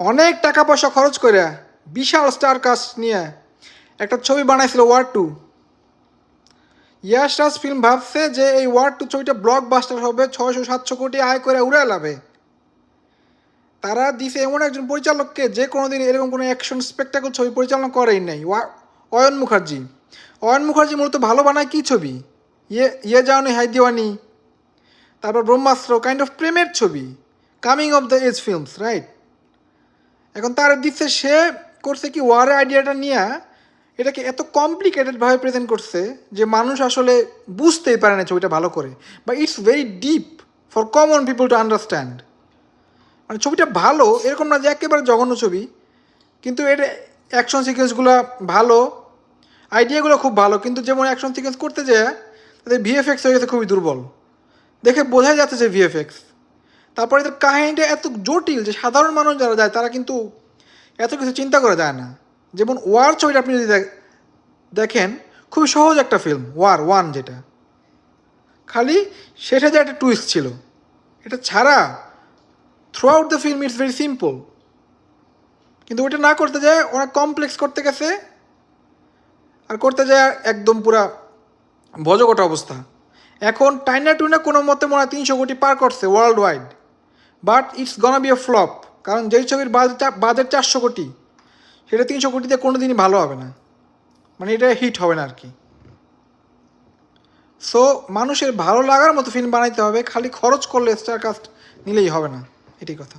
অনেক টাকা পয়সা খরচ করে বিশাল স্টার কাস্ট নিয়ে একটা ছবি বানাইছিল war two Yash Raj film ভাবছে যে এই ওয়ার টু ছবিটা ব্লক বাস্টার হবে, ছয়শো সাতশো কোটি আয় করে উড়ে লাভে। তারা দিছে এমন একজন পরিচালককে যে কোনোদিন এরকম কোনো অ্যাকশন স্পেকটাকল ছবি পরিচালনা করেই নাই। অয়ন মুখার্জি। অয়ন মুখার্জি মূলত ভালো বানায় কী ছবি? ইয়ে ইয়ে যাওনি হাই দিওয়ানি। তারপর ব্রহ্মাস্ত্র কাইন্ড অফ প্রেমের ছবি। Coming of the age films right এখন তার দিচ্ছে সে, করছে কি ওয়ারের আইডিয়াটা নিয়ে, এটাকে এত কমপ্লিকেটেডভাবে প্রেজেন্ট করছে যে মানুষ আসলে বুঝতেই পারে না ছবিটা ভালো করে। বা it's very deep for common people to understand মানে ছবিটা ভালো, এরকম না যে একেবারে জঘন্য ছবি, কিন্তু এর অ্যাকশন সিকোয়েন্সগুলো ভালো আইডিয়াগুলো খুব ভালো, কিন্তু যেমন অ্যাকশন সিকোয়েন্স করতে যায় তাদের ভিএফএক্স হয়ে গেছে খুবই দুর্বল। দেখে বোঝাই যাচ্ছে যে ভিএফএক্স তারপরে এদের কাহিনীটা এত জটিল যে সাধারণ মানুষ যারা যায়, তারা কিন্তু এত কিছু চিন্তা করে যায় না। যেমন ওয়ার ছবিটা আপনি যদি দেখ- দেখেন, খুবই সহজ একটা ফিল্ম ওয়ার ওয়ান যেটা। খালি সেটা যে একটা টুইস্ট ছিল, এটা ছাড়া throughout the film it's very simple কিন্তু ওটা না করতে যায় অনেক কমপ্লেক্স করতে গেছে, আর করতে যায় একদম পুরা ভজকটা অবস্থা। এখন টাইনা টুইনা কোনো মতে মনে তিনশো কোটি পার করছে worldwide but it's gonna be a flop কারণ যেই ছবির বাজেট চারশো কোটি, সেটা তিনশো কোটিতে কোনো দিনই ভালো হবে না। মানে এটা হিট হবে না আর কি সো মানুষের ভালো লাগার মতো ফিল্ম বানাইতে হবে, খালি খরচ করলে স্টার কাস্ট নিলেই হবে না এটি কথা।